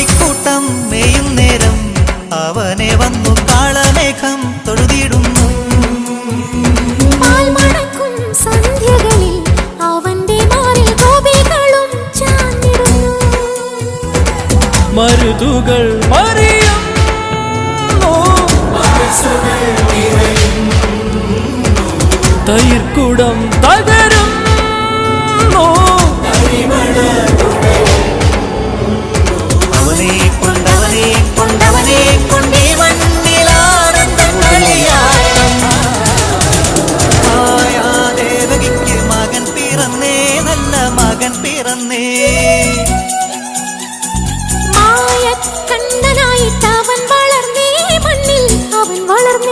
കാലിക്കൂട്ടം മേയും നേരം അവനെ വന്നു കാളമേഘം തൊഴുതിടുന്നു മരുതുകൾ മറിയുന്നു തൈർക്കുടം തകരുന്നു മകൻ പിറന്നേ മായക്കണ്ണനായിട്ട് അവൻ വളർന്നേ മണ്ണിൽ അവൻ വളർന്നേ